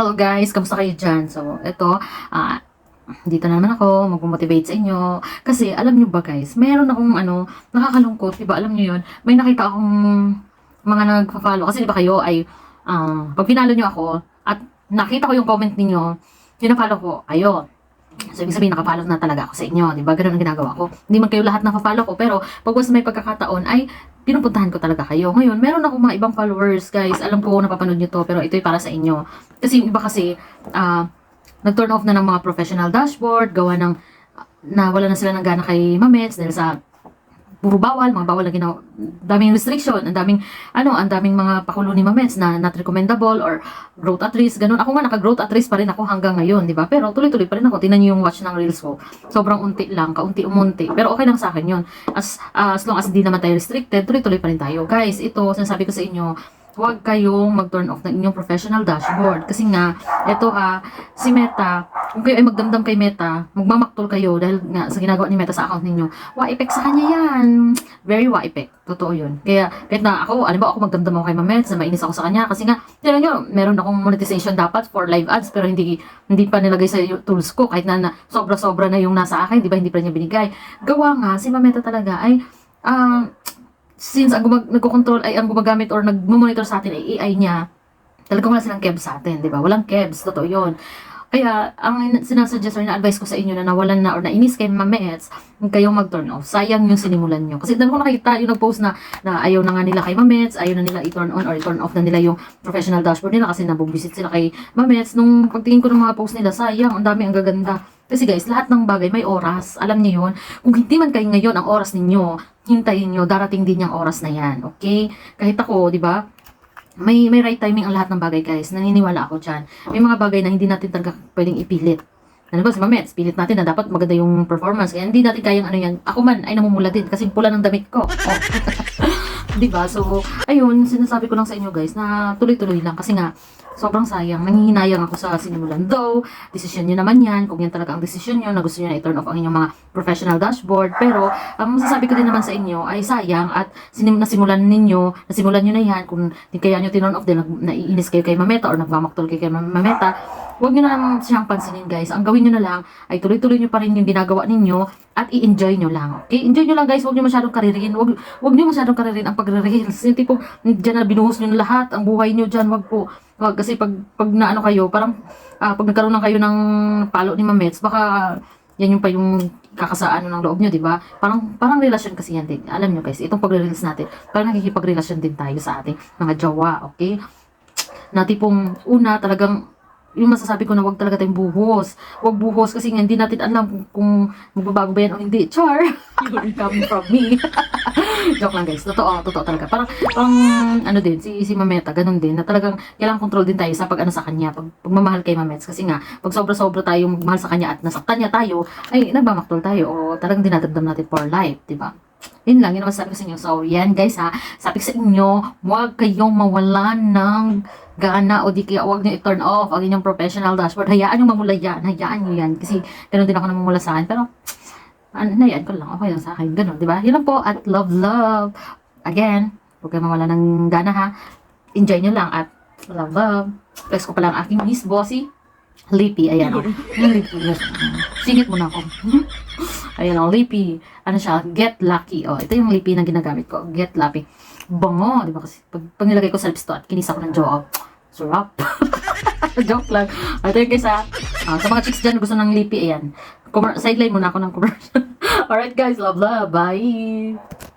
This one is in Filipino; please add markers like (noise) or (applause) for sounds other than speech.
Hello guys, kamusta kayo dyan? So, ito, ah, dito na naman ako, mag-motivate sa inyo. Kasi, alam nyo ba guys, meron akong ano, nakakalungkot, diba? Alam nyo yun, may nakita akong mga nagpa-follow. Kasi diba kayo ay, ah, pag pinalo nyo ako, at nakita ko yung comment ninyo, pinafollow ko, ayo. So, ibig sabihin, nakapollow na talaga ako sa inyo, di ba? Ganun ang ginagawa ko. Hindi man kayo lahat nakafollow ko, pero pag once may pagkakataon, ay pinupuntahan ko talaga kayo. Ngayon, meron ako mga ibang followers, guys. Alam ko, napapanood nyo to, pero ito'y para sa inyo. Kasi yung iba kasi, ah, nag-turn off na ng mga professional dashboard, gawa ng, na wala na sila ng gana kay Mamets dahil sa puro bawal, mga bawal na ginawa, daming restriction, ang daming, ano, ang daming mga pakulo ni Mamets na not recommendable or growth at risk, ganun. Ako nga, naka-growth at risk pa rin ako hanggang ngayon, di ba? Pero tuloy-tuloy pa rin ako. Tingnan niyo yung watch ng reels ko. Sobrang unti lang, kaunti umunti. Pero okay lang sa akin yun. As, ah, as long as hindi naman tayo restricted, tuloy-tuloy pa rin tayo. Guys, ito, sinasabi ko sa inyo, huwag kayong mag-turn off ng inyong professional dashboard. Kasi nga, ito ha, si Meta, kung kayo ay magdamdam kay Meta, magmamaktol kayo dahil nga sa ginagawa ni Meta sa account ninyo, wa-effect sa kanya yan. Very wa-effect. Totoo yun. Kaya, kahit na ako, alam ba ako magdamdam ako kay Mamet, na mainis ako sa kanya, kasi nga, tira nyo, meron akong monetization dapat for live ads, pero hindi hindi pa nilagay sa tools ko, kahit na, sobra-sobra na yung nasa akin, di ba, hindi pa niya binigay. Gawa nga, si Mameta talaga ay, ah, since ang gumag nagko-control ay ang gumagamit or nagmo-monitor sa atin ay AI niya, talagang wala silang kebs sa atin, di ba? Walang kebs, totoo yun. Kaya, ang sinasuggest or na-advise ko sa inyo na nawalan na or nainis kayo mamets, huwag kayong mag-turn off. Sayang yung sinimulan nyo. Kasi dami ko nakita yung nag-post na, na ayaw na nga nila kay mamets, ayaw na nila i-turn on or i-turn off na nila yung professional dashboard nila kasi nabubisit sila kay mamets. Nung pagtingin ko ng mga post nila, sayang, ang dami, ang gaganda. Kasi guys, lahat ng bagay may oras. Alam niyo yun. Kung hindi man kayo ngayon ang oras ninyo, hintayin nyo, darating din yung oras na yan. Okay? Kahit ako, di ba? May, may right timing ang lahat ng bagay, guys. Naniniwala ako dyan. May mga bagay na hindi natin talaga pwedeng ipilit. Ano ba, si Mamets, pilit natin na dapat maganda yung performance. Kaya hindi natin kayang ano yan. Ako man ay namumula din kasi pula ng damit ko. Oh. (laughs) 'Di ba? So, ayun, sinasabi ko lang sa inyo guys na tuloy-tuloy lang kasi nga sobrang sayang. Nanghihinayang ako sa sinimulan. Though, decision nyo naman yan. Kung yan talaga ang decision nyo na gusto nyo na i-turn off ang inyong mga professional dashboard. Pero, ang masasabi ko din naman sa inyo ay sayang at sinim nasimulan ninyo, nasimulan nyo na yan. Kung kaya nyo tinurn off din, naiinis kayo kay Mameta or nagmamaktol kayo kay Mameta, huwag nyo na lang siyang pansinin guys. Ang gawin nyo na lang ay tuloy-tuloy nyo pa rin yung ginagawa ninyo at i-enjoy nyo lang. Okay? Enjoy nyo lang guys. Huwag nyo masyadong karirin. Huwag, huwag nyo masyadong karirin ang pagre-reels. Yung tipo, dyan na binuhos nyo na lahat. Ang buhay nyo dyan. Huwag po. Wag, kasi pag, pag naano kayo, parang ah, pag nagkaroon lang kayo ng palo ni Mamets, baka yan yung pa yung kakasaan ng loob nyo, di ba? Parang, parang relasyon kasi yan din. Alam nyo guys, itong pagre-reels natin, parang nakikipagrelasyon din tayo sa ating mga jowa, okay? Na tipong una talagang yung masasabi ko na wag talaga tayong buhos. Wag buhos kasi nga hindi natin alam kung, kung magbabago ba yan o hindi. Char! (laughs) You're coming from me. (laughs) Joke lang guys. Totoo, totoo talaga. Parang, parang ano din, si, si Mameta, ganun din, na talagang kailangan control din tayo sa pag ano sa kanya, pag, pagmamahal kay Mamets. Kasi nga, pag sobra-sobra tayo magmahal sa kanya at nasaktan niya tayo, ay nagmamaktol tayo o talagang dinadamdam natin for life, di ba? Yun lang, yun ang masasabi ko sa inyo. So, yan guys ha, sabi sa inyo, huwag kayong mawalan ng gana o di kaya huwag nyo i-turn off ang inyong professional dashboard. Hayaan nyo mamula yan, hayaan nyo yan. Kasi ganun din ako namumula sa akin. Pero, ano, nayaan ko lang, okay lang sa akin. Ganun, di ba? Yun lang po, at love, love. Again, huwag kayong mawala ng gana ha. Enjoy nyo lang at love, love. Flex ko pala ang aking Miss Bossy. Lippy, ayan o. (laughs) Yung Lippy. Singit mo na ako. Ayan o, Lippy. Ano siya? Get Lucky. O, ito yung Lippy na ginagamit ko. Get Lucky. Bango, di ba? Kasi pag, pag nilagay ko sa lips to at kinis ako ng jaw, sarap. (laughs) Joke lang. Ito yung ha. Ah, sa mga chicks dyan, gusto ng Lippy, ayan. Commer- sideline muna ako ng commercial. (laughs) Alright guys, love love. Bye!